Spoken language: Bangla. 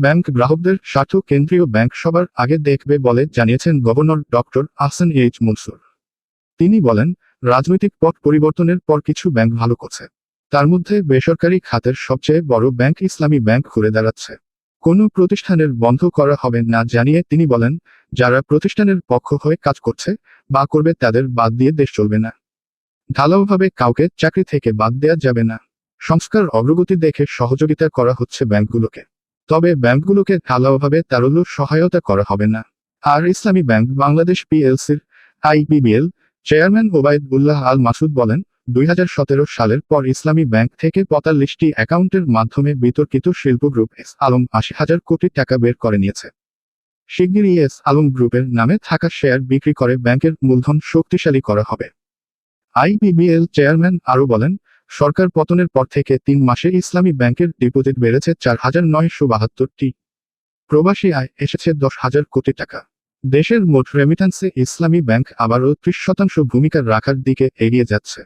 ব্যাংক গ্রাহকদের স্বার্থ কেন্দ্রীয় ব্যাংক সবার আগে দেখবে বলে জানিয়েছেন governor doctor Ahsan H Mansur. তিনি বলেন, রাজনৈতিক পথ পরিবর্তনের পর কিছু ব্যাংক ভালো করছে। তার মধ্যে বেসরকারি খাতের সবচেয়ে বড় ব্যাংক ইসলামী ব্যাংক ঘুরে দাঁড়াচ্ছে। কোনো প্রতিষ্ঠানের বন্ধ করা হবে না জানিয়ে তিনি বলেন, যারা প্রতিষ্ঠানের পক্ষ হয়ে কাজ করছে, বা করবে তাদের বাদ দিয়ে দেশ চলবে না। ঢালাওভাবে কাউকে চাকরি থেকে বাদ দেওয়া যাবে না। সংস্কার অগ্রগতি দেখে সহযোগিতা করা হচ্ছে ব্যাংকগুলোকে। তবে ব্যাংকগুলোকে ঢালাওভাবে তারল্য সহায়তা করা হবে না। আর ইসলামী ব্যাংক বাংলাদেশ পিএলসির আইবিবিএল চেয়ারম্যান ওবায়দ উল্লাহ আল মাসুদ বলেন দুই সালের পর ইসলামী ব্যাংক থেকে পঁয়তাল্লিশটি অ্যাকাউন্টের মাধ্যমে বিতর্কিত শিল্প গ্রুপ এস আলম আশি হাজার কোটি টাকা বের করে নিয়েছে। শিগগিরই এস আলম গ্রুপের নামে থাকা শেয়ার বিক্রি করে ব্যাংকের মূলধন শক্তিশালী করা হবে। আইবিবিএল চেয়ারম্যান আরও বলেন সরকার পতনের পর থেকে তিন মাসে ইসলামী ব্যাংকের ডিপোজিট বেড়েছে চার হাজার নয়শো বাহাত্তরটি। প্রবাসী আয় এসেছে দশ হাজার কোটি টাকা। দেশের মোট রেমিটান্সে ইসলামী ব্যাংক আবারও ত্রিশ শতাংশ ভূমিকা রাখার দিকে এগিয়ে যাচ্ছে।